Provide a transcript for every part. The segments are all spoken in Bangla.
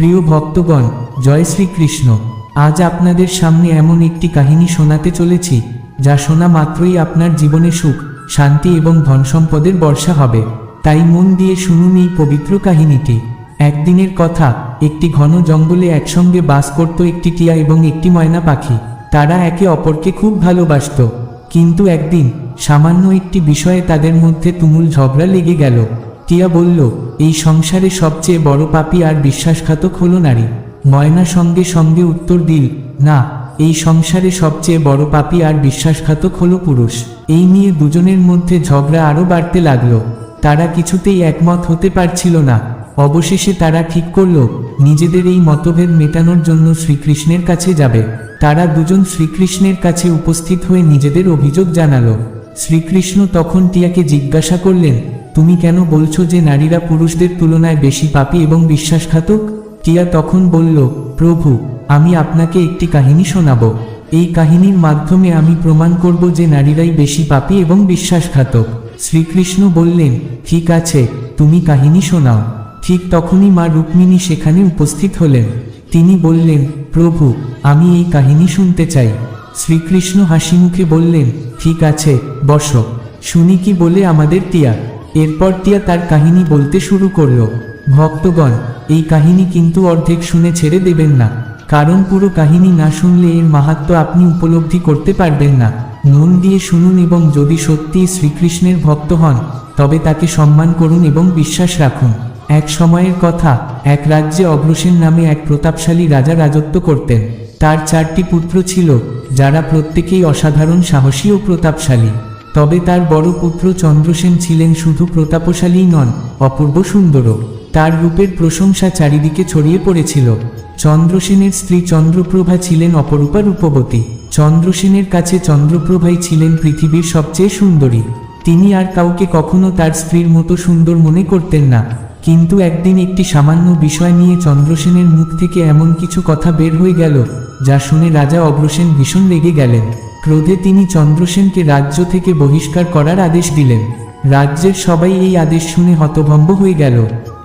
প্রিয় ভক্তগণ, জয় শ্রীকৃষ্ণ। আজ আপনাদের সামনে এমন একটি কাহিনী শোনাতে চলেছি, যা শোনা মাত্রই আপনার জীবনে সুখ, শান্তি এবং ধনসম্পদের বর্ষা হবে। তাই মন দিয়ে শুনুন এই পবিত্র কাহিনীটি। একদিনের কথা, একটি ঘন জঙ্গলে একসঙ্গে বাস করত একটি টিয়া এবং একটি ময়না পাখি। তারা একে অপরকে খুব ভালোবাসত। কিন্তু একদিন, সামান্য একটি বিষয়ে তাদের মধ্যে তুমুল ঝগড়া লেগে গেল। টিয়া বলল, এই সংসারে সবচেয়ে বড় পাপী আর বিশ্বাসঘাতক হলো নারী। ময়না সঙ্গে সঙ্গে উত্তর দিল, না, এই সংসারে সবচেয়ে বড় পাপী আর বিশ্বাসঘাতক হলো পুরুষ। এই নিয়ে দুজনের মধ্যে ঝগড়া আরও বাড়তে লাগল। তারা কিছুতেই একমত হতে পারছিল না। অবশেষে তারা ঠিক করল, নিজেদের এই মতভেদ মেটানোর জন্য শ্রীকৃষ্ণের কাছে যাবে। তারা দুজন শ্রীকৃষ্ণের কাছে উপস্থিত হয়ে নিজেদের অভিযোগ জানালো। শ্রীকৃষ্ণ তখন টিয়াকে জিজ্ঞাসা করলেন তুমি কেন বলছো যে নারীরা পুরুষদের তুলনায় বেশি পাপী এবং বিশ্বাসঘাতক? টিয়া তখন বলল, প্রভু, আমি আপনাকে একটি কাহিনী শোনাব। এই কাহিনীর মাধ্যমে আমি প্রমাণ করব যে নারীরাই বেশি পাপী এবং বিশ্বাসঘাতক। শ্রীকৃষ্ণ বললেন, ঠিক আছে, তুমি কাহিনী শোনাও। ঠিক তখনই মা রুক্মিণী সেখানে উপস্থিত হলেন। তিনি বললেন, প্রভু, আমি এই কাহিনী শুনতে চাই। শ্রীকৃষ্ণ হাসি মুখে বললেন, ঠিক আছে, বস। শুনি কি বলে আমাদের টিয়া? এরপর টিয়া তার কাহিনী বলতে শুরু করল। ভক্তগণ, এই কাহিনী কিন্তু অর্ধেক শুনে ছেড়ে দেবেন না। কারণ পুরো কাহিনী না শুনলে এর মাহাত্ম আপনি উপলব্ধি করতে পারবেন না। মন দিয়ে শুনুন এবং যদি সত্যিই শ্রীকৃষ্ণের ভক্ত হন, তবে তাকে সম্মান করুন এবং বিশ্বাস রাখুন। এক সময়ের কথা, এক রাজ্যে অগ্রসেন নামে এক প্রতাপশালী রাজা রাজত্ব করতেন। তার চারটি পুত্র ছিল, যারা প্রত্যেকেই অসাধারণ সাহসী ও প্রতাপশালী। তবে তার বড় পুত্র চন্দ্রসেন ছিলেন শুধু প্রতাপশালী নন, অপূর্ব সুন্দরও। তার রূপের প্রশংসা চারিদিকে ছড়িয়ে পড়েছিল। চন্দ্রসেনের স্ত্রী চন্দ্রপ্রভা ছিলেন অপরূপা রূপবতী। চন্দ্রসেনের কাছে চন্দ্রপ্রভাই ছিলেন পৃথিবীর সবচেয়ে সুন্দরী। তিনি আর কাউকে কখনো তার স্ত্রীর মতো সুন্দর মনে করতেন না। কিন্তু একদিন একটি সামান্য বিষয় নিয়ে চন্দ্রসেনের মুখ থেকে এমন কিছু কথা বের হয়ে গেল, যা শুনে রাজা অগ্রসেন ভীষণ রেগে গেলেন। ক্রোধে তিনি চন্দ্রসেনকে রাজ্য থেকে বহিষ্কার করার আদেশ দিলেন। রাজ্যের সবাই এই আদেশ শুনে হতভম্ব হয়ে গেল।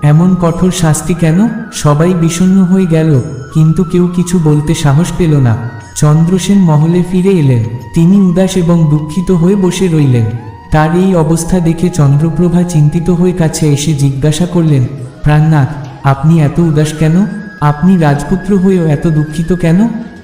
এমন কঠোর শাস্তি কেন? সবাই বিষণ্ণ হয়ে গেল, কিন্তু কেউ কিছু বলতে সাহস পেল না। চন্দ্রসেন মহলে ফিরে এলেন। তিনি উদাস এবং দুঃখিত হয়ে বসে রইলেন। তার এই অবস্থা দেখে চন্দ্রপ্রভা চিন্তিত হয়ে কাছে এসে জিজ্ঞাসা করলেন, প্রাণনাথ, আপনি এত উদাস কেন? আপনি রাজপুত্র হয়েও এত দুঃখিত কেন?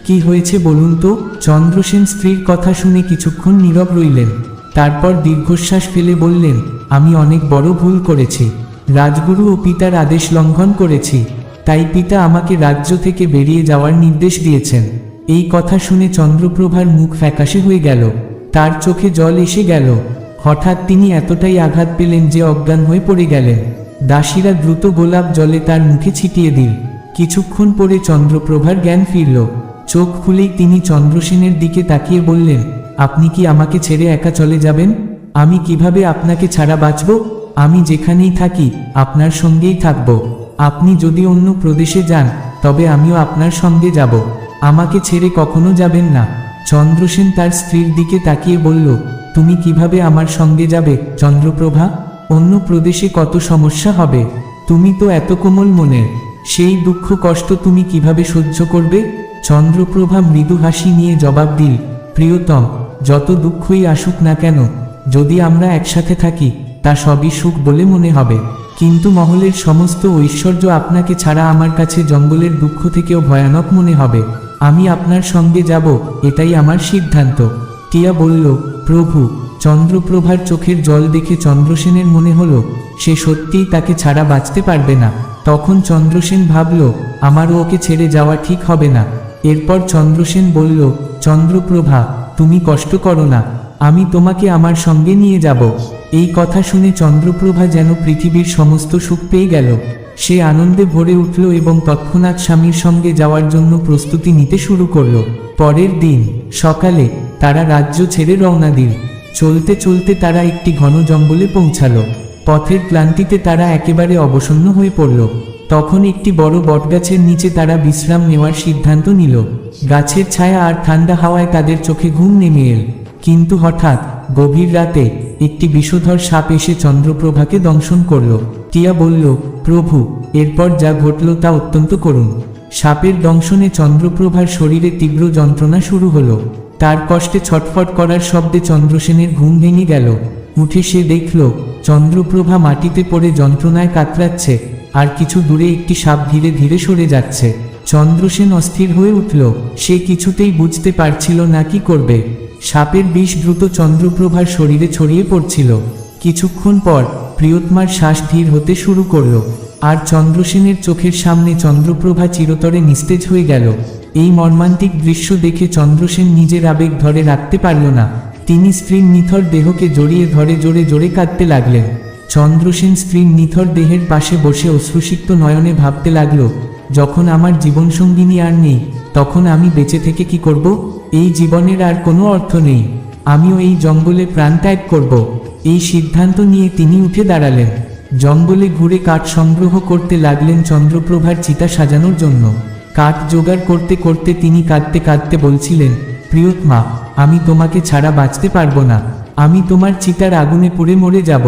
কি হয়েছে বলুন তো? চন্দ্রসেন স্ত্রীর কথা শুনে কিছুক্ষণ নীরব রইলেন। তারপর দীর্ঘশ্বাস ফেলে বললেন, আমি অনেক বড় ভুল করেছি। রাজগুরু ও পিতার আদেশ লঙ্ঘন করেছি। তাই পিতা আমাকে রাজ্য থেকে বেরিয়ে যাওয়ার নির্দেশ দিয়েছেন। এই কথা শুনে চন্দ্রপ্রভার মুখ ফ্যাকাশে হয়ে গেল। তার চোখে জল এসে গেল। হঠাৎ তিনি এতটাই আঘাত পেলেন যে অজ্ঞান হয়ে পড়ে গেলেন। দাসীরা দ্রুত গোলাপ জলে তার মুখে ছিটিয়ে দিল। কিছুক্ষণ পরে চন্দ্রপ্রভার জ্ঞান ফিরল। চোখ খুলেই তিনি চন্দ্রসেনের দিকে তাকিয়ে বললেন, আপনি কি আমাকে ছেড়ে একা চলে যাবেন? আমি কীভাবে আপনাকে ছাড়া বাঁচব? আমি যেখানেই থাকি, আপনার সঙ্গেই থাকব। আপনি যদি অন্য প্রদেশে যান, তবে আমিও আপনার সঙ্গে যাব। আমাকে ছেড়ে কখনো যাবেন না। চন্দ্রসেন তার স্ত্রীর দিকে তাকিয়ে বলল, তুমি কীভাবে আমার সঙ্গে যাবে, চন্দ্রপ্রভা? অন্য প্রদেশে কত সমস্যা হবে? তুমি তো এত কোমল মনের। সেই দুঃখ কষ্ট তুমি কীভাবে সহ্য করবে? চন্দ্রপ্রভা মৃদু হাসি নিয়ে জবাব দিল, প্রিয়তম, যত দুঃখই আসুক না কেন, যদি আমরা একসাথে থাকি, তা সবই সুখ বলে মনে হবে। কিন্তু মহলের সমস্ত ঐশ্বর্য আপনাকে ছাড়া আমার কাছে জঙ্গলের দুঃখ থেকেও ভয়ানক মনে হবে। আমি আপনার সঙ্গে যাব, এটাই আমার সিদ্ধান্ত। টিয়া বলল, প্রভু, চন্দ্রপ্রভার চোখের জল দেখে চন্দ্রসেনের মনে হলো, সে সত্যিই তাকে ছাড়া বাঁচতে পারবে না। তখন চন্দ্রসেন ভাবল, আমারও ওকে ছেড়ে যাওয়া ঠিক হবে না। এরপর চন্দ্রসেন বলল, চন্দ্রপ্রভা, তুমি কষ্ট করো না, আমি তোমাকে আমার সঙ্গে নিয়ে যাব। এই কথা শুনে চন্দ্রপ্রভা যেন পৃথিবীর সমস্ত সুখ পেয়ে গেল। সে আনন্দে ভরে উঠল এবং তৎক্ষণাৎ স্বামীর সঙ্গে যাওয়ার জন্য প্রস্তুতি নিতে শুরু করল। পরের দিন, সকালে, তারা রাজ্য ছেড়ে রওনা দিল। চলতে চলতে তারা একটি ঘন জঙ্গলে পৌঁছালো। পথের ক্লান্তিতে তারা একেবারে অবসন্ন হয়ে পড়ল। তখন একটি বড় বটগাছের নিচে তারা বিশ্রাম নেওয়ার সিদ্ধান্ত নিল। গাছের ছায়া আর ঠান্ডা হাওয়ায় তাদের চোখে ঘুম নেমে এল। কিন্তু হঠাৎ, গভীর রাতে একটি বিষধর সাপ এসে চন্দ্রপ্রভাকে দংশন করল। টিয়া বলল, প্রভু, এরপর যা ঘটল তা অত্যন্ত করুণ। সাপের দংশনে চন্দ্রপ্রভার শরীরে তীব্র যন্ত্রণা শুরু হলো। তার কষ্টে ছটফট করার শব্দে চন্দ্রসেনের ঘুম ভেঙে গেল। উঠে সে দেখল, চন্দ্রপ্রভা মাটিতে পড়ে যন্ত্রণায় কাতরাচ্ছে। আর কিছু দূরে একটি সাপ ধীরে ধীরে সরে যাচ্ছে। চন্দ্রসেন অস্থির হয়ে উঠল। সে কিছুতেই বুঝতে পারছিল না কি করবে। সাপের বিষ দ্রুত চন্দ্রপ্রভার শরীরে ছড়িয়ে পড়ছিল। কিছুক্ষণ পর প্রিয়তমার শ্বাস ধীর হতে শুরু করল, আর চন্দ্রসেনের চোখের সামনে চন্দ্রপ্রভা চিরতরে নিস্তেজ হয়ে গেল। এই মর্মান্তিক দৃশ্য দেখে চন্দ্রসেন নিজের আবেগ ধরে রাখতে পারল না। তিনি স্ত্রীর নিথর দেহকে জড়িয়ে ধরে জোরে জোরে কাঁদতে লাগলেন। চন্দ্রসেন স্ত্রীর নিথর দেহের পাশে বসে অশ্রুসিক্ত নয়নে ভাবতে লাগল, যখন আমার জীবনসঙ্গিনী আর নেই, তখন আমি বেঁচে থেকে কি করব? এই জীবনের আর কোনো অর্থ নেই। আমিও এই জঙ্গলে প্রাণ ত্যাগ করব। এই সিদ্ধান্ত নিয়ে তিনি উঠে দাঁড়ালেন। জঙ্গলে ঘুরে কাঠ সংগ্রহ করতে লাগলেন চন্দ্রপ্রভার চিতা সাজানোর জন্য। কাঠ জোগাড় করতে করতে তিনি কাঁদতে কাঁদতে বলছিলেন প্রিয়তমা আমি তোমাকে ছাড়া বাঁচতে পারব না। আমি তোমার চিতার আগুনে পুড়ে মরে যাব।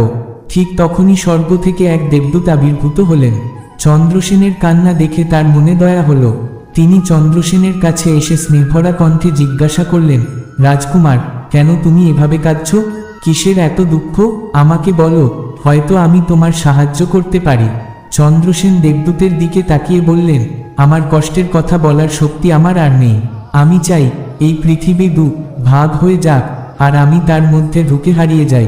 ঠিক তখনই স্বর্গ থেকে এক দেবদূত আবির্ভূত হলেন। চন্দ্রসেনের কান্না দেখে তার মনে দয়া হলো। তিনি চন্দ্রসেনের কাছে এসে স্নেহভরা কণ্ঠে জিজ্ঞাসা করলেন, রাজকুমার, কেন তুমি এভাবে কাঁদছ? কিসের এত দুঃখ? আমাকে বলো, হয়তো আমি তোমার সাহায্য করতে পারি। চন্দ্রসেন দেবদূতের দিকে তাকিয়ে বললেন, আমার কষ্টের কথা বলার শক্তি আমার আর নেই। আমি চাই এই পৃথিবী দু, ভাগ হয়ে যাক, আর আমি তার মধ্যে ঢুকে হারিয়ে যাই।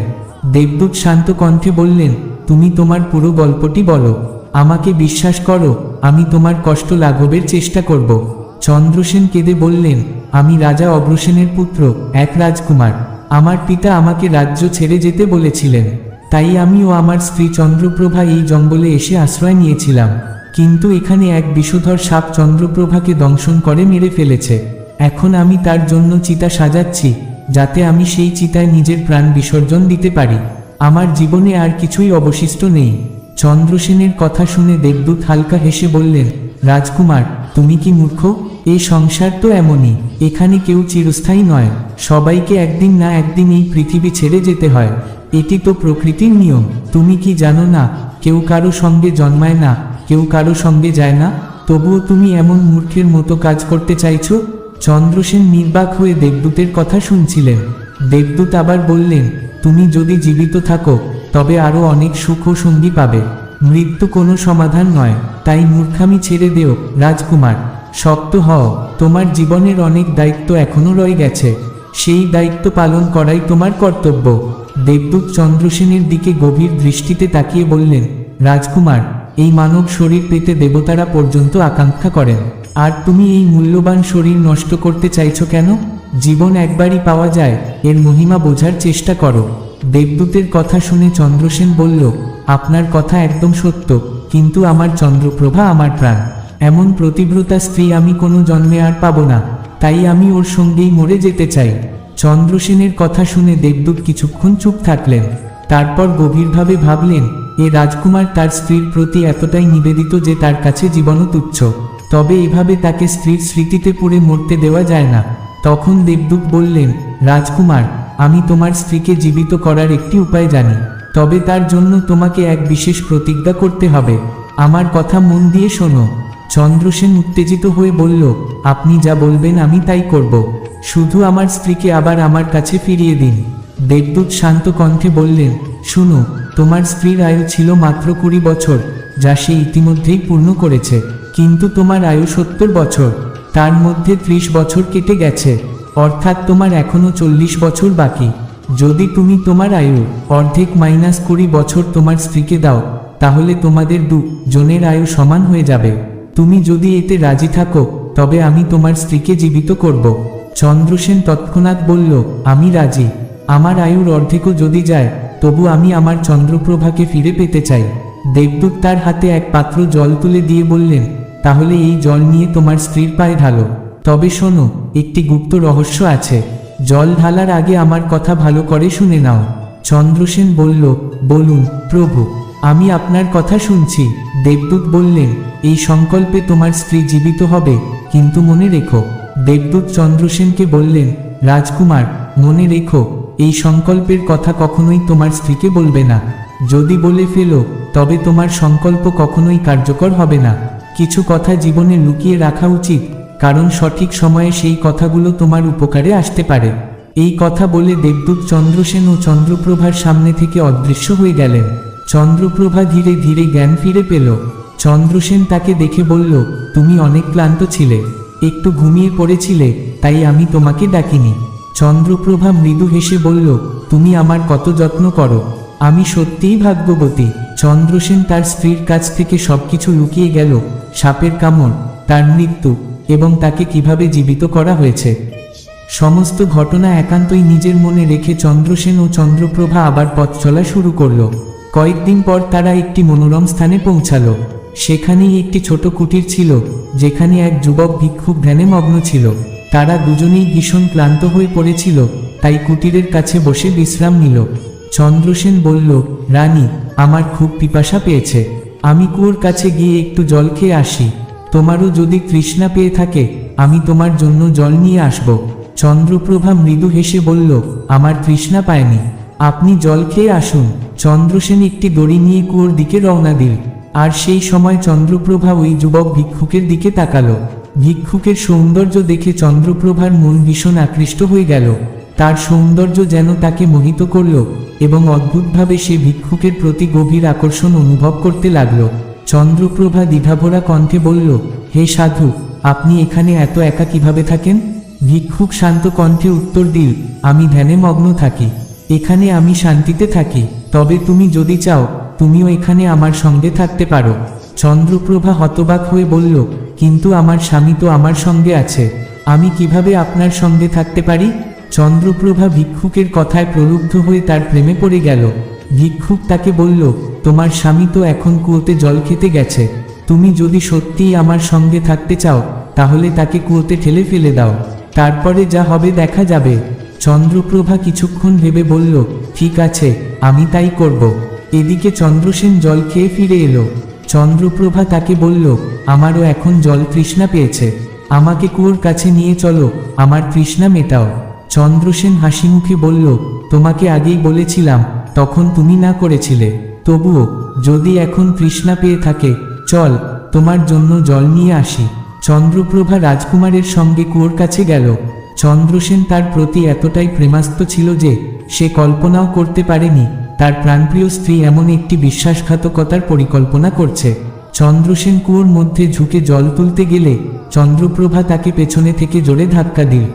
দেবদূত শান্ত কণ্ঠে বললেন, তুমি তোমার পুরো গল্পটি বলো। আমাকে বিশ্বাস করো, আমি তোমার কষ্ট লাঘবের চেষ্টা করব। চন্দ্রসেন কেঁদে বললেন, আমি রাজা অগ্রসেনের পুত্র, এক রাজকুমার। আমার পিতা আমাকে রাজ্য ছেড়ে যেতে বলেছিলেন। তাই আমি ও আমার স্ত্রী চন্দ্রপ্রভা এই জঙ্গলে এসে আশ্রয় নিয়েছিলাম। কিন্তু এখানে এক বিষধর সাপ চন্দ্রপ্রভাকে দংশন করে মেরে ফেলেছে। এখন আমি তার জন্য চিতা সাজাচ্ছি। যাতে আমি সেই চিতায় নিজের প্রাণ বিসর্জন দিতে পারি। আমার জীবনে আর কিছুই অবশিষ্ট নেই। চন্দ্রসেনের কথা শুনে দেবদূত হালকা হেসে বললেন, রাজকুমার, তুমি কি মূর্খ? এই সংসার তো এমনই, এখানে কেউ চিরস্থায়ী নয়। সবাইকে একদিন না একদিন এই পৃথিবী ছেড়ে যেতে হয়। এটি তো প্রকৃতির নিয়ম। তুমি কি জানো না, কেউ কারও সঙ্গে জন্মায় না, কেউ কারও সঙ্গে যায় না? তবুও তুমি এমন মূর্খের মতো কাজ করতে চাইছো? চন্দ্রসেন নির্বাক হয়ে দেবদূতের কথা শুনছিলেন। দেবদূত আবার বললেন, তুমি যদি জীবিত থাকো, তবে আরও অনেক সুখ ও সঙ্গী পাবে। মৃত্যু কোনো সমাধান নয়, তাই মূর্খামি ছেড়ে দেও, রাজকুমার। শক্ত হও, তোমার জীবনের অনেক দায়িত্ব এখনও রয়ে গেছে। সেই দায়িত্ব পালন করাই তোমার কর্তব্য। দেবদূত চন্দ্রসেনের দিকে গভীর দৃষ্টিতে তাকিয়ে বললেন, রাজকুমার এই মানব শরীর পেতে দেবতারা পর্যন্ত আকাঙ্ক্ষা করেন। আর তুমি এই মূল্যবান শরীর নষ্ট করতে চাইছো কেন? জীবন একবারই পাওয়া যায়, এর মহিমা বোঝার চেষ্টা করো। দেবদূতের কথা শুনে চন্দ্রসেন বলল, আপনার কথা একদম সত্য, কিন্তু আমার চন্দ্রপ্রভা আমার প্রাণ। এমন প্রতিব্রতা স্ত্রী আমি কোনো জন্মে আর পাবো না, তাই আমি ওর সঙ্গেই মরে যেতে চাই। চন্দ্রসেনের কথা শুনে দেবদূত কিছুক্ষণ চুপ থাকলেন। তারপর গভীরভাবে ভাবলেন এ রাজকুমার তার স্ত্রীর প্রতি এতটাই নিবেদিত যে তার কাছে জীবনও তুচ্ছ। তবে এভাবে তাকে স্ত্রীর স্মৃতিতে পুড়ে মরতে দেওয়া যায় না। তখন দেবদূত বললেন, রাজকুমার, আমি তোমার স্ত্রীকে জীবিত করার একটি উপায় জানি। তবে তার জন্য তোমাকে এক বিশেষ প্রতিজ্ঞা করতে হবে। আমার কথা মন দিয়ে শোনো। চন্দ্রসেন উত্তেজিত হয়ে বলল, আপনি যা বলবেন আমি তাই করব। শুধু আমার স্ত্রীকে আবার আমার কাছে ফিরিয়ে দিন। দেবদূত শান্ত কণ্ঠে বললেন, শুনো তোমার স্ত্রীর আয়ু ছিল মাত্র কুড়ি বছর, যা সে ইতিমধ্যেই পূর্ণ করেছে। কিন্তু তোমার আয়ু সত্তর বছর, তার মধ্যে ত্রিশ বছর কেটে গেছে, অর্থাৎ তোমার এখনও চল্লিশ বছর বাকি। যদি তুমি তোমার আয়ু অর্ধেক মাইনাস কুড়ি বছর তোমার স্ত্রীকে দাও, তাহলে তোমাদের দু জনের আয়ু সমান হয়ে যাবে। তুমি যদি এতে রাজি থাকো, তবে আমি তোমার স্ত্রীকে জীবিত করব। চন্দ্রসেন তৎক্ষণাৎ বলল, আমি রাজি। আমার আয়ুর অর্ধেকও যদি যায় তবু আমি আমার চন্দ্রপ্রভাকে ফিরে পেতে চাই। দেবদূত তার হাতে এক পাত্র জল তুলে দিয়ে বললেন, তাহলে এই জল নিয়ে তোমার স্ত্রীর পায়ে ঢালো। তবে শোনো, একটি গুপ্ত রহস্য আছে। জল ঢালার আগে আমার কথা ভালো করে শুনে নাও। চন্দ্রসেন বলল, বলুন, প্রভু, আমি আপনার কথা শুনছি। দেবদূত বললেন, এই সংকল্পে তোমার স্ত্রী জীবিত হবে, কিন্তু মনে রেখো। দেবদূত চন্দ্রসেনকে বললেন, রাজকুমার, মনে রেখো এই সংকল্পের কথা কখনোই তোমার স্ত্রীকে বলবে না। যদি বলে ফেলো, তবে তোমার সংকল্প কখনোই কার্যকর হবে না। কিছু কথা জীবনে লুকিয়ে রাখা উচিত, কারণ সঠিক সময়ে সেই কথাগুলো তোমার উপকারে আসতে পারে। এই কথা বলে দেবদূত চন্দ্রসেন ও চন্দ্রপ্রভার সামনে থেকে অদৃশ্য হয়ে গেলেন। চন্দ্রপ্রভা ধীরে ধীরে জ্ঞান ফিরে পেল। চন্দ্রসেন তাকে দেখে বলল, তুমি অনেক ক্লান্ত ছিলে। একটু ঘুমিয়ে পড়েছিলে, তাই আমি তোমাকে ডাকিনি। চন্দ্রপ্রভা মৃদু হেসে বলল, তুমি আমার কত যত্ন করো। আমি সত্যিই ভাগ্যবতী। চন্দ্রসেন তার স্ত্রীর কাছ থেকে সবকিছু লুকিয়ে গেল। সাপের কামড়, তার মৃত্যু এবং তাকে কীভাবে জীবিত করা হয়েছে। সমস্ত ঘটনা একান্তই নিজের মনে রেখে চন্দ্রসেন ও চন্দ্রপ্রভা আবার পথ চলা শুরু করল। কয়েকদিন পর তারা একটি মনোরম স্থানে পৌঁছালো। সেখানেই একটি ছোট কুটির ছিল, যেখানে এক যুবক ভিক্ষুক ধ্যানে মগ্ন ছিল। তারা দুজনেই ভীষণ ক্লান্ত হয়ে পড়েছিল, তাই কুটিরের কাছে বসে বিশ্রাম নিল। চন্দ্রসেন বলল, রানী, আমার খুব পিপাসা পেয়েছে। আমি কুয়োর কাছে গিয়ে একটু জল খেয়ে আসি। তোমারও যদি তৃষ্ণা পেয়ে থাকে, আমি তোমার জন্য জল নিয়ে আসব। চন্দ্রপ্রভা মৃদু হেসে বলল, আমার তৃষ্ণা পায়নি। আপনি জল খেয়ে আসুন। চন্দ্রসেন একটি দড়ি নিয়ে কুয়োর দিকে রওনা দিল। আর সেই সময় চন্দ্রপ্রভা ওই যুবক ভিক্ষুকের দিকে তাকালো। ভিক্ষুকের সৌন্দর্য দেখে চন্দ্রপ্রভার মন ভীষণ আকৃষ্ট হয়ে গেল। তার সৌন্দর্য যেন তাকে মোহিত করল এবং অদ্ভুতভাবে সে ভিক্ষুকের প্রতি গভীর আকর্ষণ অনুভব করতে লাগল। চন্দ্রপ্রভা দ্বিধাভরা কণ্ঠে বলল, হে সাধু, আপনি এখানে এত একা কীভাবে থাকেন? ভিক্ষুক শান্ত কণ্ঠে উত্তর দিল, আমি ধ্যানে মগ্ন থাকি। এখানে আমি শান্তিতে থাকি। তবে তুমি যদি চাও, তুমিও এখানে আমার সঙ্গে থাকতে পারো। চন্দ্রপ্রভা হতবাক হয়ে বলল কিন্তু আমার স্বামী তো আমার সঙ্গে আছে। আমি কীভাবে আপনার সঙ্গে থাকতে পারি? চন্দ্রপ্রভা ভিক্ষুকের কথায় প্রলুব্ধ হয়ে তার প্রেমে পড়ে গেল। ভিক্ষুক তাকে বলল, তোমার স্বামী তো এখন কুয়োতে জল খেতে গেছে। তুমি যদি সত্যিই আমার সঙ্গে থাকতে চাও, তাহলে তাকে কুয়োতে ঠেলে ফেলে দাও। তারপরে যা হবে দেখা যাবে। চন্দ্রপ্রভা কিছুক্ষণ ভেবে বলল, ঠিক আছে, আমি তাই করব। এদিকে চন্দ্রসেন জল খেয়ে ফিরে এলো। চন্দ্রপ্রভা তাকে বলল, আমারও এখন জল তৃষ্ণা পেয়েছে। আমাকে কুয়োর কাছে নিয়ে চলো, আমার তৃষ্ণা মেটাও। চন্দ্রসেন হাসি মুখে বলল, তোমাকে আগেই বলেছিলাম, তখন তুমি না করেছিলে। তবুও, যদি এখন তৃষ্ণা পেয়ে থাকে, চল, তোমার জন্য জল নিয়ে আসি। চন্দ্রপ্রভা রাজকুমারের সঙ্গে কুয়োর কাছে গেল। চন্দ্রসেন তার প্রতি এতটাই প্রেমাস্ত ছিল যে, সে কল্পনাও করতে পারেনি। তার প্রাণপ্রিয় স্ত্রী এমন একটি বিশ্বাসঘাতকতার পরিকল্পনা করছে। চন্দ্রসেন কুয়োর মধ্যে ঝুঁকে জল তুলতে গেলে চন্দ্রপ্রভা তাকে পেছনে থেকে জোরে ধাক্কা দিল।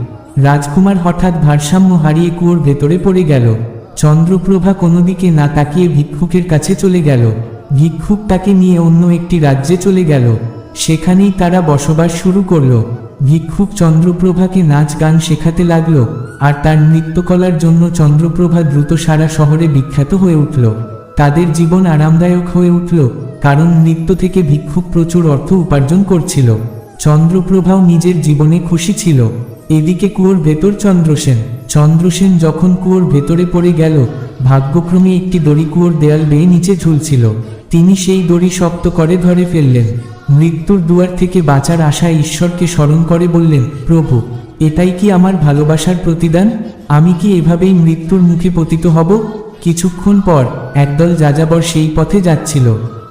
রাজকুমার হঠাৎ ভারসাম্য হারিয়ে কুয়োর ভেতরে পড়ে গেল। চন্দ্রপ্রভা কোনো দিকে না তাকিয়ে ভিক্ষুকের কাছে চলে গেল। ভিক্ষুক তাকে নিয়ে অন্য একটি রাজ্যে চলে গেল। সেখানেই তারা বসবাস শুরু করল। ভিক্ষুক চন্দ্রপ্রভাকে নাচ গান শেখাতে লাগল, আর তার নৃত্যকলার জন্য চন্দ্রপ্রভা দ্রুত সারা শহরে বিখ্যাত হয়ে উঠল। তাদের জীবন আরামদায়ক হয়ে উঠল, কারণ নৃত্য থেকে ভিক্ষুক প্রচুর অর্থ উপার্জন করছিল। চন্দ্রপ্রভাও নিজের জীবনে খুশি ছিল। এদিকে কুয়োর ভেতর চন্দ্রসেন। চন্দ্রসেন যখন কুয়োর ভেতরে পড়ে গেল, ভাগ্যক্রমে একটি দড়ি কুয়োর দেয়াল বেয়ে নিচে ঝুলছিল। তিনি সেই দড়ি শক্ত করে ধরে ফেললেন। মৃত্যুর দুয়ার থেকে বাঁচার আশায় ঈশ্বরকে স্মরণ করে বললেন, প্রভু, এটাই কি আমার ভালোবাসার প্রতিদান? আমি কি এভাবেই মৃত্যুর মুখে পতিত হব? কিছুক্ষণ পর একদল যাযাবর সেই পথে যাচ্ছিল।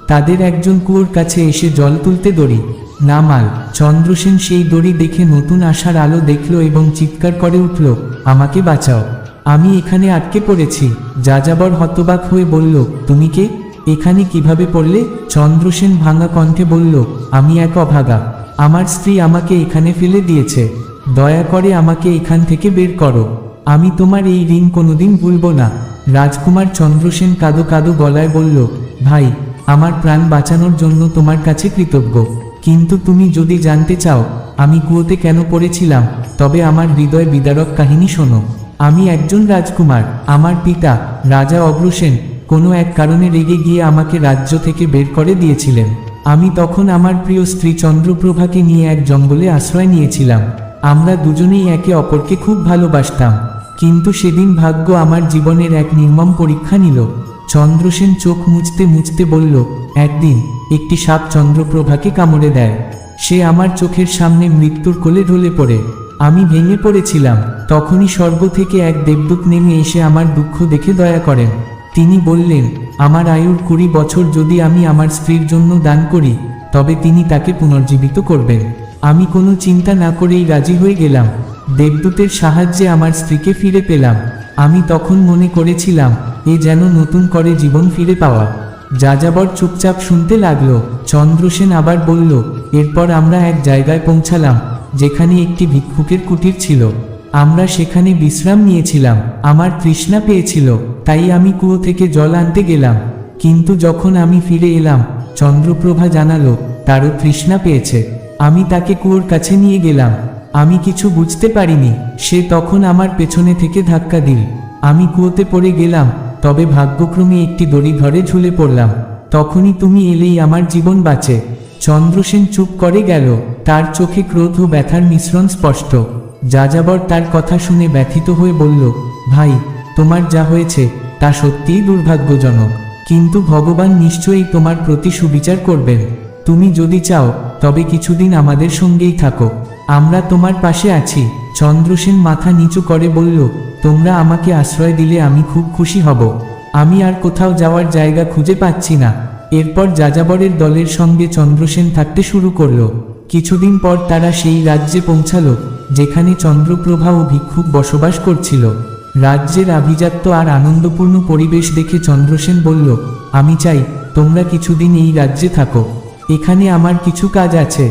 তাদের একজন কুয়োর কাছে এসে জল তুলতে দড়ি। নামাল চন্দ্রসেন সেই দড়ি দেখে নতুন আশার আলো দেখল এবং চিৎকার করে উঠল, আমাকে বাঁচাও। আমি এখানে আটকে পড়েছি। যাযাবর হতবাক হয়ে বলল, তুমি কে? এখানে কীভাবে পড়লে চন্দ্রসেন ভাঙা কণ্ঠে বলল, আমি এক অভাগা। আমার স্ত্রী আমাকে এখানে ফেলে দিয়েছে। দয়া করে আমাকে এখান থেকে বের করো। আমি তোমার এই ঋণ কোনোদিন ভুলব না। রাজকুমার চন্দ্রসেন কাদো কাদো গলায় বলল, ভাই, আমার প্রাণ বাঁচানোর জন্য তোমার কাছে কৃতজ্ঞ। কিন্তু তুমি যদি জানতে চাও, আমি কুয়োতে কেন পড়েছিলাম, তবে আমার হৃদয় বিদারক কাহিনী শোনো। আমি একজন রাজকুমার। আমার পিতা, রাজা অগ্রসেন কোনো এক কারণে রেগে গিয়ে আমাকে রাজ্য থেকে বের করে দিয়েছিলেন। আমি তখন আমার প্রিয় স্ত্রী চন্দ্রপ্রভাকে নিয়ে এক জঙ্গলে আশ্রয় নিয়েছিলাম। আমরা দুজনেই একে অপরকে খুব ভালোবাসতাম। কিন্তু সেদিন ভাগ্য আমার জীবনের এক নির্মম পরীক্ষা নিল। চন্দ্রসেন চোখ মুছতে মুছতে বলল, একদিন একটি সাপ চন্দ্রপ্রভাকে কামড়ে দেয়। সে আমার চোখের সামনে মৃত্যুর কোলে ঢলে পড়ে। আমি ভেঙে পড়েছিলাম। তখনই স্বর্গ থেকে এক দেবদূত নেমে এসে আমার দুঃখ দেখে দয়া করেন। তিনি বললেন, আমার আয়ুর কুড়ি বছর যদি আমি আমার স্ত্রীর জন্য দান করি, তবে তিনি তাকে পুনর্জীবিত করবেন। আমি কোনো চিন্তা না করেই রাজি হয়ে গেলাম। দেবদূতের সাহায্যে আমার স্ত্রীকে ফিরে পেলাম। আমি তখন মনে করেছিলাম, এ যেন নতুন করে জীবন ফিরে পাওয়া। যাযাবর চুপচাপ শুনতে লাগল। চন্দ্রসেন আবার বলল, এরপর আমরা এক জায়গায় পৌঁছালাম, যেখানে একটি ভিক্ষুকের কুটির ছিল। আমরা সেখানে বিশ্রাম নিয়েছিলাম, আমার তৃষ্ণা পেয়েছিল, তাই আমি কুয়ো থেকে জল আনতে গেলাম। কিন্তু যখন আমি ফিরে এলাম, চন্দ্রপ্রভা জানালো, তারও তৃষ্ণা পেয়েছে। আমি তাকে কুয়োর কাছে নিয়ে গেলাম। আমি কিছু বুঝতে পারিনি, সে তখন আমার পেছনে থেকে ধাক্কা দিল। আমি কুয়োতে পড়ে গেলাম, তবে ভাগ্যক্রমে একটি দড়ি ধরে ঝুলে পড়লাম। তখনই তুমি এলেই আমার জীবন বাঁচে। চন্দ্রসেন চুপ করে গেল, তার চোখে ক্রোধ ও ব্যথার মিশ্রণ স্পষ্ট। যাযাবর তার কথা শুনে ব্যথিত হয়ে বলল, ভাই, তোমার যা হয়েছে, তা সত্যিই দুর্ভাগ্যজনক। কিন্তু ভগবান নিশ্চয়ই তোমার প্রতি সুবিচার করবেন। তুমি যদি চাও, তবে কিছুদিন আমাদের সঙ্গেই থাকো। আমরা তোমার পাশে আছি। চন্দ্রসেন মাথা নিচু করে বলল, তোমরা আমাকে আশ্রয় দিলে আমি খুব খুশি হব। আমি আর কোথাও যাওয়ার জায়গা খুঁজে পাচ্ছি না। এরপর যাযাবরের দলের সঙ্গে চন্দ্রসেন থাকতে শুরু করল। কিছুদিন পর তারা সেই রাজ্যে পৌঁছালো, যেখানে চন্দ্রপ্রভা ও ভিক্ষুক বসবাস করছিল। রাজ্যের আভিজাত্য আর আনন্দপূর্ণ পরিবেশ দেখে চন্দ্রসেন বলল, আমি চাই তোমরা কিছুদিন এই রাজ্যে থাকো। এখানে আমার কিছু কাজ আছে।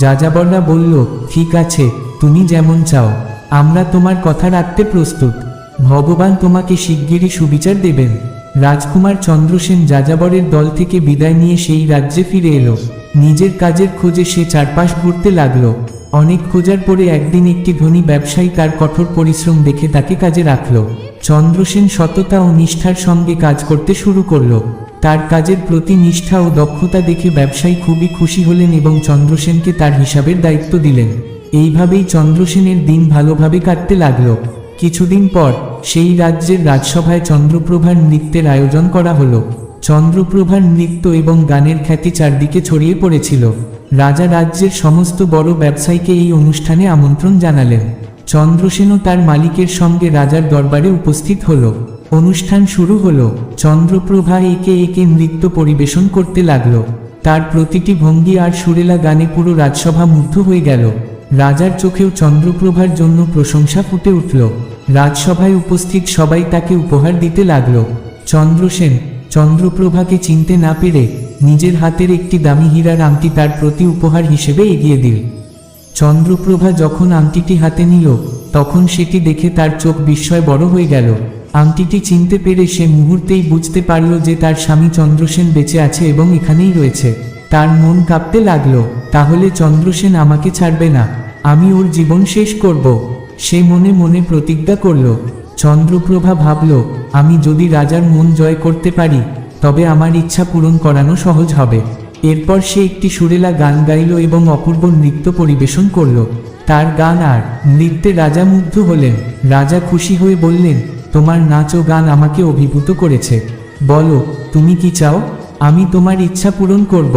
যাযাবররা বলল, ঠিক আছে, তুমি যেমন চাও। আমরা তোমার কথা রাখতে প্রস্তুত। ভগবান তোমাকে শিগগিরই সুবিচার দেবেন। রাজকুমার চন্দ্রসেন যাযাবরের দল থেকে বিদায় নিয়ে সেই রাজ্যে ফিরে এলো। নিজের কাজের খোঁজে সে চারপাশ ঘুরতে লাগল। অনেক খোঁজার পরে একদিন একটি ধনী ব্যবসায়ী তার কঠোর পরিশ্রম দেখে তাকে কাজে রাখল। চন্দ্রসেন সততা ও নিষ্ঠার সঙ্গে কাজ করতে শুরু করল। তার কাজের প্রতি নিষ্ঠা ও দক্ষতা দেখে ব্যবসায়ী খুবই খুশি হলেন এবং চন্দ্রসেনকে তার হিসাবের দায়িত্ব দিলেন। এইভাবেই চন্দ্রসেনের দিন ভালোভাবে কাটতে লাগল। কিছুদিন পর সেই রাজ্যের রাজসভায় চন্দ্রপ্রভার নৃত্যের আয়োজন করা হলো। চন্দ্রপ্রভার নৃত্য এবং গানের খ্যাতি চারদিকে ছড়িয়ে পড়েছিল। রাজা রাজ্যের সমস্ত বড় ব্যবসায়ীকে এই অনুষ্ঠানে আমন্ত্রণ জানালেন। চন্দ্রসেনও তার মালিকের সঙ্গে রাজার দরবারে উপস্থিত হলো। অনুষ্ঠান শুরু হলো। চন্দ্রপ্রভা একে একে নৃত্য পরিবেশন করতে লাগল। তার প্রতিটি ভঙ্গি আর সুরেলা গানে পুরো রাজসভা মুগ্ধ হয়ে গেল। রাজার চোখেও চন্দ্রপ্রভার জন্য প্রশংসা ফুটে উঠল। রাজসভায় উপস্থিত সবাই তাকে উপহার দিতে লাগল। চন্দ্রসেন চন্দ্রপ্রভাকে চিনতে না পেরে নিজের হাতের একটি দামি হীরার আংটি তার প্রতি উপহার হিসেবে এগিয়ে দিল। চন্দ্রপ্রভা যখন আংটিটি হাতে নিল, তখন সেটি দেখে তার চোখ বিস্ময় বড় হয়ে গেল। আংটিটি চিনতে পেরে সে মুহূর্তেই বুঝতে পারল যে তার স্বামী চন্দ্রসেন বেঁচে আছে এবং এখানেই রয়েছে। তার মন কাঁপতে লাগল, তাহলে চন্দ্রসেন আমাকে ছাড়বে না, আমি ওর জীবন শেষ করব। সে মনে মনে প্রতিজ্ঞা করল চন্দ্রপ্রভা ভাবল, আমি যদি রাজার মন জয় করতে পারি, তবে আমার ইচ্ছা পূরণ করানো সহজ হবে। এরপর সে একটি সুরেলা গান গাইল এবং অপূর্ব নৃত্য পরিবেশন করল। তার গান আর নৃত্যে রাজা মুগ্ধ হলেন। রাজা খুশি হয়ে বললেন, তোমার নাচ ও গান আমাকে অভিভূত করেছে। বলো, তুমি কি চাও? আমি তোমার ইচ্ছা পূরণ করব।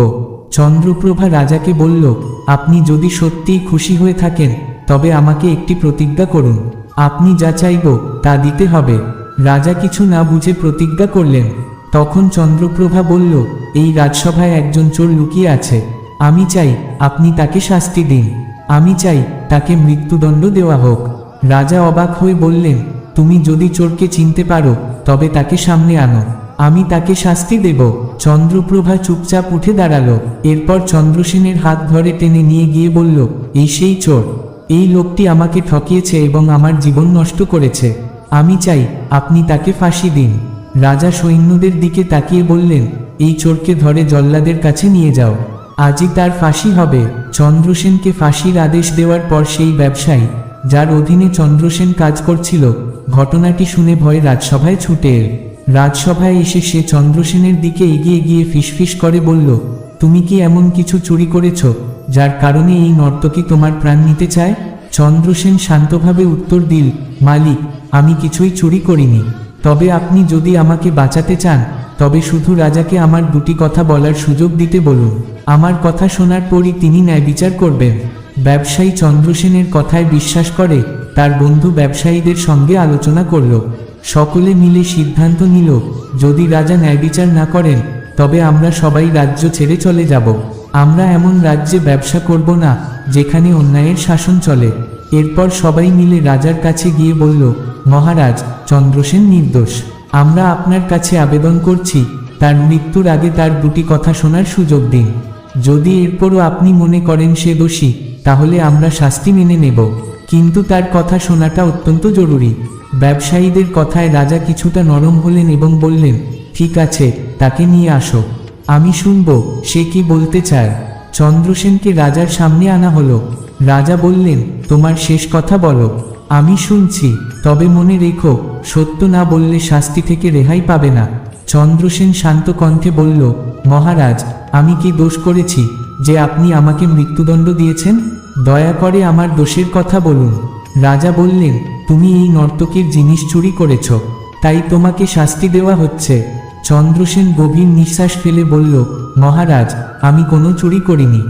চন্দ্রপ্রভা রাজাকে বলল, আপনি যদি সত্যিই খুশি হয়ে থাকেন, তবে আমাকে একটি প্রতিজ্ঞা করুন। আপনি যা চাইব তা দিতে হবে। রাজা কিছু না বুঝে প্রতিজ্ঞা করলেন। তখন চন্দ্রপ্রভা বলল, এই রাজসভায় একজন চোর লুকিয়ে আছে। আমি চাই আপনি তাকে শাস্তি দিন। আমি চাই তাকে মৃত্যুদণ্ড দেওয়া হোক। রাজা অবাক হয়ে বললেন, তুমি যদি চোরকে চিনতে পারো, তবে তাকে সামনে আনো। আমি তাকে শাস্তি দেব। চন্দ্রপ্রভা চুপচাপ উঠে দাঁড়াল। এরপর চন্দ্রসেনের হাত ধরে টেনে নিয়ে গিয়ে বলল, এই সেই চোর। এই লোকটি আমাকে ঠকিয়েছে এবং আমার জীবন নষ্ট করেছে। আমি চাই আপনি তাকে ফাঁসি দিন। রাজা সৈন্যদের দিকে তাকিয়ে বললেন, এই চোরকে ধরে জল্লাদের কাছে নিয়ে যাও। আজই তার ফাঁসি হবে। চন্দ্রসেনকে ফাঁসির আদেশ দেওয়ার পর সেই ব্যবসায়ী, যার অধীনে চন্দ্রসেন কাজ করছিল, ঘটনাটি শুনে ভয়ে রাজসভায় ছুটে এল। রাজসভায় এসে সে চন্দ্রসেনের দিকে এগিয়ে গিয়ে ফিসফিস করে বলল, তুমি কি এমন কিছু চুরি করেছ? যার কারণে এই নর্তকী তোমার প্রাণ নিতে চায়। চন্দ্রসেন শান্তভাবে উত্তর দিল, মালিক, আমি কিছুই চুরি করিনি। তবে আপনি যদি আমাকে বাঁচাতে চান, তবে শুধু রাজাকে আমার দুটি কথা বলার সুযোগ দিতে বলুন। আমার কথা শোনার পরই তিনি ন্যায় বিচার করবেন। ব্যবসায়ী চন্দ্রসেনের কথায় বিশ্বাস করে, তার বন্ধু ব্যবসায়ীদের সঙ্গে আলোচনা করল। সকলে মিলে সিদ্ধান্ত নিল, যদি রাজা ন্যায় বিচার না করেন, তবে আমরা সবাই রাজ্য ছেড়ে চলে যাব। আমরা এমন রাজ্যে ব্যবসা করব না, যেখানে অন্যায়ের শাসন চলে। এরপর সবাই মিলে রাজার কাছে গিয়ে বলল, মহারাজ চন্দ্রসেন নির্দোষ। আমরা আপনার কাছে আবেদন করছি, তার মৃত্যুর আগে তার দুটি কথা শোনার সুযোগ দিন। যদি এরপরও আপনি মনে করেন সে দোষী, তাহলে আমরা শাস্তি মেনে নেব। কিন্তু তার কথা শোনাটা অত্যন্ত জরুরি। ব্যবসায়ীদের কথায় রাজা কিছুটা নরম হলেন এবং বললেন, ঠিক আছে, তাকে নিয়ে আসো। আমি শুনব, সে কি বলতে চায়? চন্দ্রসেনকে রাজার সামনে আনা হলো। রাজা বললেন, তোমার শেষ কথা বলো। আমি শুনছি, তবে মনে রেখো, সত্য না বললে শাস্তি থেকে রেহাই পাবে না। চন্দ্রসেন শান্ত কণ্ঠে বলল, মহারাজ, আমি কি দোষ করেছি যে আপনি আমাকে মৃত্যুদণ্ড দিয়েছেন? দয়া করে আমার দোষের কথা বলুন। রাজা বললেন, তুমি এই নর্তকীর জিনিস চুরি করেছ, তাই তোমাকে শাস্তি দেওয়া হচ্ছে। চন্দ্রসেন গভীর নিঃশ্বাস ফেলে বলল, মহারাজ, আমি কোনো চুরি করিনি।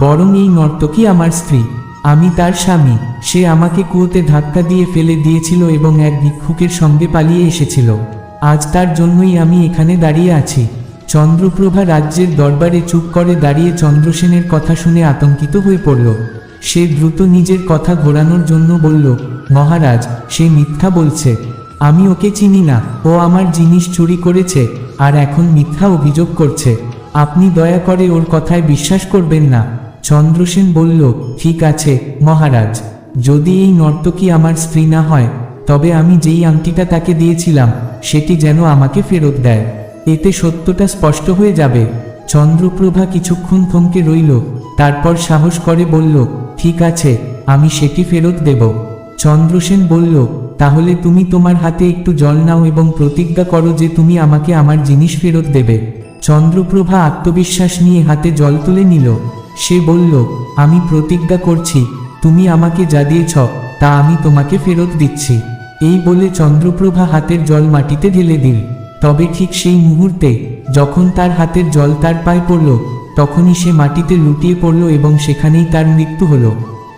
বরং এই নর্তকী আমার স্ত্রী। আমি তার স্বামী। সে আমাকে কুয়োতে ধাক্কা দিয়ে ফেলে দিয়েছিল এবং এক ভিক্ষুকের সঙ্গে পালিয়ে এসেছিল। আজ তার জন্যই আমি এখানে দাঁড়িয়ে আছি। চন্দ্রপ্রভা রাজ্যের দরবারে চুপ করে দাঁড়িয়ে চন্দ্রসেনের কথা শুনে আতঙ্কিত হয়ে পড়ল। সে দ্রুত নিজের কথা ঘোরানোর জন্য বলল, মহারাজ, সে মিথ্যা বলছে। আমি ওকে চিনি না। ও আমার জিনিস চুরি করেছে। আর এখন মিথ্যা অভিযোগ করছে। আপনি দয়া করে ওর কথায় বিশ্বাস করবেন না। চন্দ্রসেন বলল, ঠিক আছে, মহারাজ। যদি এই নর্তকী আমার স্ত্রী না হয়, তবে আমি যেই আংটিটা তাকে দিয়েছিলাম, সেটি যেন আমাকে ফেরত দেয়। এতে সত্যটা স্পষ্ট হয়ে যাবে। চন্দ্রপ্রভা কিছুক্ষণ থমকে রইল, তারপর সাহস করে বলল, ঠিক আছে, আমি সেটি ফেরত দেব। চন্দ্রসেন বলল, তাহলে তুমি তোমার হাতে একটু জল নাও এবং প্রতিজ্ঞা করো যে তুমি আমাকে আমার জিনিস ফেরত দেবে। চন্দ্রপ্রভা আত্মবিশ্বাস নিয়ে হাতে জল তুলে নিল। সে বলল, আমি প্রতিজ্ঞা করছি, তুমি আমাকে যা দিয়েছ, তা আমি তোমাকে ফেরত দিচ্ছি। এই বলে চন্দ্রপ্রভা হাতের জল মাটিতে ঢেলে দিল। তবে ঠিক সেই মুহূর্তে, যখন তার হাতের জল তার পায়ে পড়ল, তখনই সে মাটিতে লুটিয়ে পড়ল এবং সেখানেই তার মৃত্যু হলো।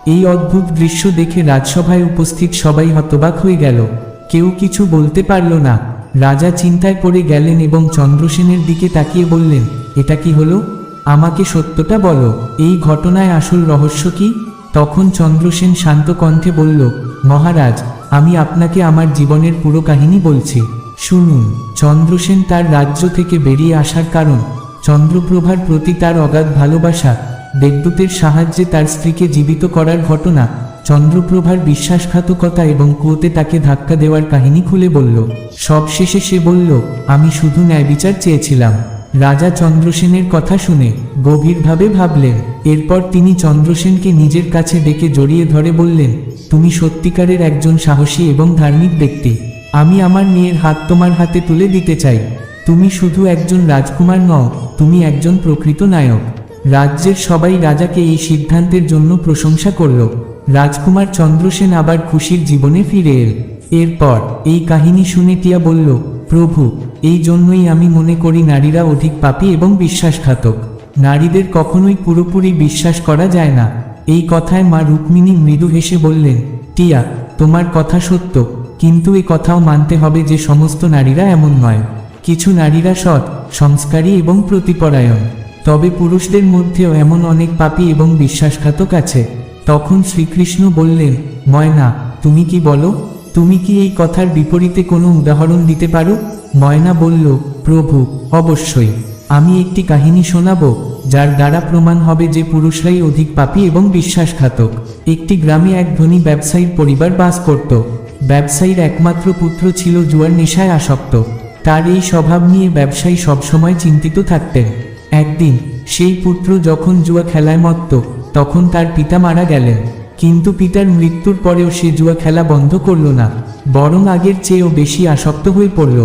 এই অদ্ভুত দৃশ্য দেখে রাজসভায় উপস্থিত সবাই হতবাক হয়ে গেল। কেউ কিছু বলতে পারল না। রাজা চিন্তায় পড়ে গেলেন এবং চন্দ্রসেনের দিকে তাকিয়ে বললেন, এটা কি হলো? আমাকে সত্যটা বলো। এই ঘটনায় আসল রহস্য কি? তখন চন্দ্রসেন শান্ত কণ্ঠে বলল, মহারাজ, আমি আপনাকে আমার জীবনের পুরো কাহিনী বলছি। শুনুন, চন্দ্রসেন তার রাজ্য থেকে বেরিয়ে আসার কারণ। চন্দ্রপ্রভার প্রতি তার অগাধ ভালোবাসা। দেবদূতের সাহায্যে তার স্ত্রীকে জীবিত করার ঘটনা চন্দ্রপ্রভার বিশ্বাসঘাতকতা এবং কুয়োতে তাকে ধাক্কা দেওয়ার কাহিনী খুলে বলল। সবশেষে সে বলল, আমি শুধু ন্যায় বিচার চেয়েছিলাম। রাজা চন্দ্রসেনের কথা শুনে গভীরভাবে ভাবলেন। এরপর তিনি চন্দ্রসেনকে নিজের কাছে ডেকে জড়িয়ে ধরে বললেন, তুমি সত্যিকারের একজন সাহসী এবং ধার্মিক ব্যক্তি। আমি আমার মেয়ের হাত তোমার হাতে তুলে দিতে চাই। তুমি শুধু একজন রাজকুমার নও, তুমি একজন প্রকৃত নায়ক। রাজ্যের সবাই রাজাকে এই সিদ্ধান্তের জন্য প্রশংসা করল। রাজকুমার চন্দ্রসেন আবার খুশির জীবনে ফিরে এল। এরপর এই কাহিনী শুনে টিয়া বলল, প্রভু, এই জন্যই আমি মনে করি নারীরা অধিক পাপী এবং বিশ্বাসঘাতক। নারীদের কখনোই পুরোপুরি বিশ্বাস করা যায় না। এই কথায় মা রুক্মিণী মৃদু হেসে বললেন, টিয়া, তোমার কথা সত্য, কিন্তু এ কথাও মানতে হবে যে সমস্ত নারীরা এমন নয়। কিছু নারীরা সৎ, সংস্কারী এবং প্রতিপরায়ণ। তবে পুরুষদের মধ্যেও এমন অনেক পাপী এবং বিশ্বাসঘাতক আছে। তখন শ্রীকৃষ্ণ বললেন, ময়না, তুমি কি বলো? তুমি কি এই কথার বিপরীতে কোনো উদাহরণ দিতে পারো? ময়না বলল, প্রভু, অবশ্যই। আমি একটি কাহিনী শোনাব, যার দ্বারা প্রমাণ হবে যে পুরুষরাই অধিক পাপী এবং বিশ্বাসঘাতক। একটি গ্রামে এক ধনী ব্যবসায়ীর পরিবার বাস করত। ব্যবসায়ীর একমাত্র পুত্র ছিল জুয়ার নেশায় আসক্ত। তার এই স্বভাব নিয়ে ব্যবসায়ী সবসময় চিন্তিত থাকতেন। একদিন সেই পুত্র যখন জুয়া খেলায় মত্ত, তখন তার পিতা মারা গেলেন। কিন্তু পিতার মৃত্যুর পরেও সে জুয়া খেলা বন্ধ করল না, বরং আগের চেয়েও বেশি আসক্ত হয়ে পড়ল।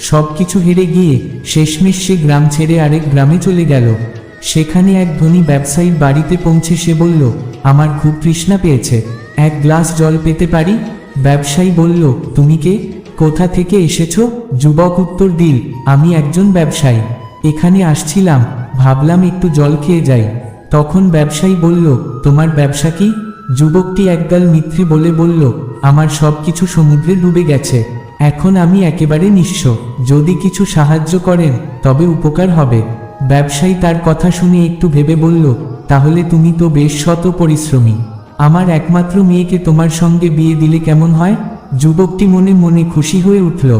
সব কিছু হেরে গিয়ে শেষমেশ সে গ্রাম ছেড়ে আরেক গ্রামে চলে গেল। সেখানে এক ধনী ব্যবসায়ীর বাড়িতে পৌঁছে সে বলল, আমার খুব তৃষ্ণা পেয়েছে, এক গ্লাস জল পেতে পারি? ব্যবসায়ী বলল, তুমি কে? কোথা থেকে এসেছ? যুবক উত্তর দিল, আমি একজন ব্যবসায়ী। এখানে আসছিলাম ভাবলাম একটু জল খেয়ে যাই। তখন ব্যবসায়ী বলল, তোমার ব্যবসা কি? যুবকটি একগাল মিথ্যে বলে বলল, আমার সব কিছু সমুদ্রে ডুবে গেছে। এখন আমি একেবারে নিঃস্ব। যদি কিছু সাহায্য করেন, তবে উপকার হবে। ব্যবসায়ী তার কথা শুনে একটু ভেবে বলল, তাহলে তুমি তো বেশ শত পরিশ্রমী। আমার একমাত্র মেয়েকে তোমার সঙ্গে বিয়ে দিলে কেমন হয়? যুবকটি মনে মনে খুশি হয়ে উঠল।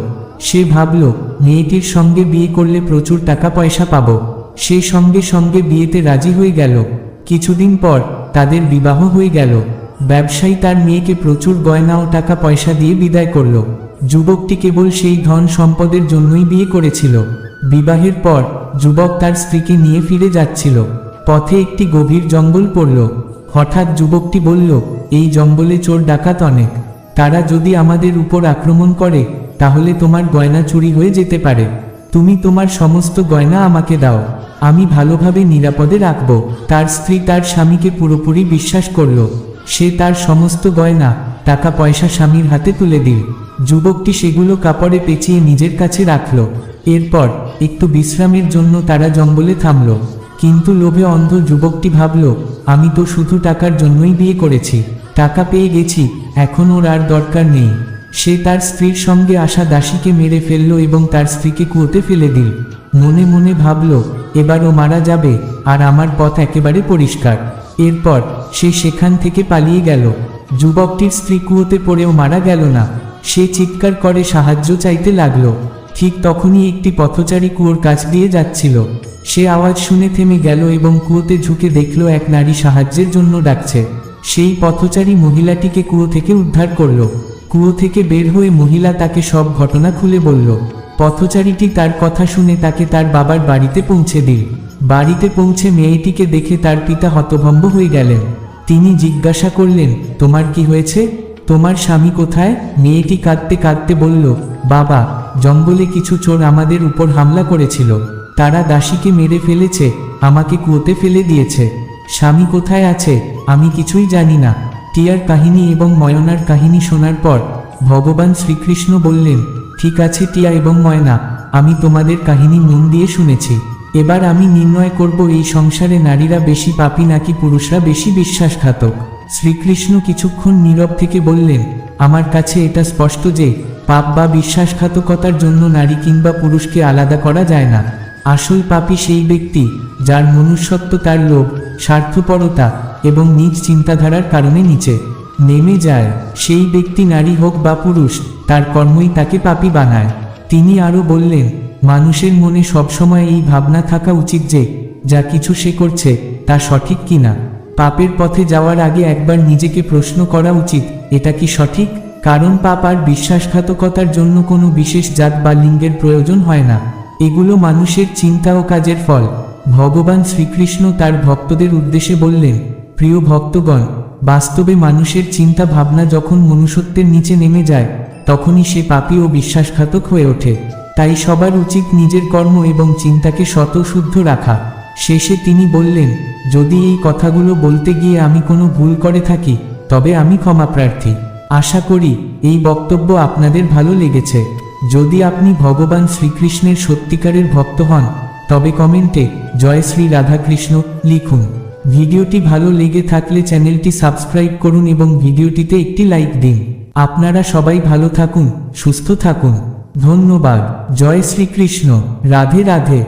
সে ভাবল, মেয়েটির সঙ্গে বিয়ে করলে প্রচুর টাকা পয়সা পাবো। সে সঙ্গে সঙ্গে বিয়েতে রাজি হয়ে গেল। কিছুদিন পর তাদের বিবাহ হয়ে গেল। ব্যবসায়ী তার মেয়েকে প্রচুর গয়না ও টাকা পয়সা দিয়ে বিদায় করল। যুবকটি কেবল সেই ধন সম্পদের জন্যই বিয়ে করেছিল। বিবাহের পর যুবক তার স্ত্রীকে নিয়ে ফিরে যাচ্ছিল। পথে একটি গভীর জঙ্গল পড়ল। হঠাৎ যুবকটি বলল, এই জঙ্গলে চোর ডাকাত অনেক। তারা যদি আমাদের উপর আক্রমণ করে, তাহলে তোমার গয়না চুরি হয়ে যেতে পারে। তুমি তোমার সমস্ত গয়না আমাকে দাও। আমি ভালোভাবে নিরাপদে রাখব। তার স্ত্রী তার স্বামীকে পুরোপুরি বিশ্বাস করল। সে তার সমস্ত গয়না টাকা পয়সা স্বামীর হাতে তুলে দিল। যুবকটি সেগুলো কাপড়ে পেঁচিয়ে নিজের কাছে রাখল। এরপর একটু বিশ্রামের জন্য তারা জঙ্গলে থামল। কিন্তু লোভে অন্ধ যুবকটি ভাবল, আমি তো শুধু টাকার জন্যই বিয়ে করেছি। টাকা পেয়ে গেছি, এখন ওর আর দরকার নেই। সে তার স্ত্রীর সঙ্গে আসা দাসীকে মেরে ফেলল এবং তার স্ত্রীকে কুয়োতে ফেলে দিল। মনে মনে ভাবল, এবার ও মারা যাবে আর আমার পথ একেবারে পরিষ্কার। এরপর সে সেখান থেকে পালিয়ে গেল। যুবকটির স্ত্রী কুয়োতে পড়েও মারা গেল না। সে চিৎকার করে সাহায্য চাইতে লাগল। ঠিক তখনই একটি পথচারী কুয়োর কাছ দিয়ে যাচ্ছিল। সে আওয়াজ শুনে থেমে গেল এবং কুয়োতে ঝুঁকে দেখল এক নারী সাহায্যের জন্য ডাকছে। সেই পথচারী মহিলাটিকে কুয়ো থেকে উদ্ধার করল। কুয়ো থেকে বের হয়ে মহিলা তাকে সব ঘটনা খুলে বলল। পথচারীটি তার কথা শুনে তাকে তার বাবার বাড়িতে পৌঁছে দিল। বাড়িতে পৌঁছে মেয়েটিকে দেখে তার পিতা হতভম্ব হয়ে গেলেন। তিনি জিজ্ঞাসা করলেন, তোমার কি হয়েছে? তোমার স্বামী কোথায়? মেয়েটি কাঁদতে কাঁদতে বলল, বাবা, জঙ্গলে কিছু চোর আমাদের উপর হামলা করেছিল। তারা দাসীকে মেরে ফেলেছে, আমাকে কুয়োতে ফেলে দিয়েছে। স্বামী কোথায় আছে? আমি কিছুই জানি না। টিয়ার কাহিনী এবং ময়নার কাহিনী শোনার পর ভগবান শ্রীকৃষ্ণ বললেন, ঠিক আছে টিয়া এবং ময়না, আমি তোমাদের কাহিনী মন দিয়ে শুনেছি। এবার আমি নির্ণয় করব এই সংসারে নারীরা বেশি পাপী নাকি পুরুষরা বেশি বিশ্বাসঘাতক। শ্রীকৃষ্ণ কিছুক্ষণ নীরব থেকে বললেন, আমার কাছে এটা স্পষ্ট যে, পাপ বা বিশ্বাসঘাতকতার জন্য নারী কিংবা পুরুষকে আলাদা করা যায় না। আসল পাপী সেই ব্যক্তি, যার মনুষ্যত্ব তার লোভ, স্বার্থপরতা এবং নিজ চিন্তাধারার কারণে নিচে নেমে যায়। সেই ব্যক্তি নারী হোক বা পুরুষ, তার কর্মই তাকে পাপী বানায়। তিনি আরও বললেন, মানুষের মনে সবসময় এই ভাবনা থাকা উচিত যে, যা কিছু সে করছে, তা সঠিক কিনা পাপের পথে যাওয়ার আগে একবার নিজেকে প্রশ্ন করা উচিত, এটা কি সঠিক? কারণ পাপ আর বিশ্বাসঘাতকতার জন্য কোনো বিশেষ জাত বা লিঙ্গের প্রয়োজন হয় না। এগুলো মানুষের চিন্তা ও কাজের ফল। ভগবান শ্রীকৃষ্ণ তার ভক্তদের উদ্দেশ্যে বললেন প্রিয় ভক্তগণ, বাস্তবে মানুষের চিন্তা ভাবনা যখন মনুষ্যত্বের নিচে নেমে যায়, তখনই সে পাপী ও বিশ্বাসঘাতক হয়ে ওঠে। তাই সবার উচিত নিজের কর্ম এবং চিন্তাকে শতশুদ্ধ রাখা। শেষে তিনি বললেন, যদি এই কথাগুলো বলতে গিয়ে আমি কোনো ভুল করে থাকি, তবে আমি ক্ষমা প্রার্থী। আশা করি, এই বক্তব্য আপনাদের ভালো লেগেছে। যদি আপনি ভগবান শ্রীকৃষ্ণের সত্যিকারের ভক্ত হন, তবে কমেন্টে জয় শ্রী রাধাকৃষ্ণ লিখুন। ভিডিওটি ভালো লেগে থাকলে চ্যানেলটি সাবস্ক্রাইব করুন এবং ভিডিওটিতে একটি লাইক দিন। আপনারা সবাই ভালো থাকুন, সুস্থ থাকুন। ধন্যবাদ। জয় শ্রীকৃষ্ণ। রাধে রাধে।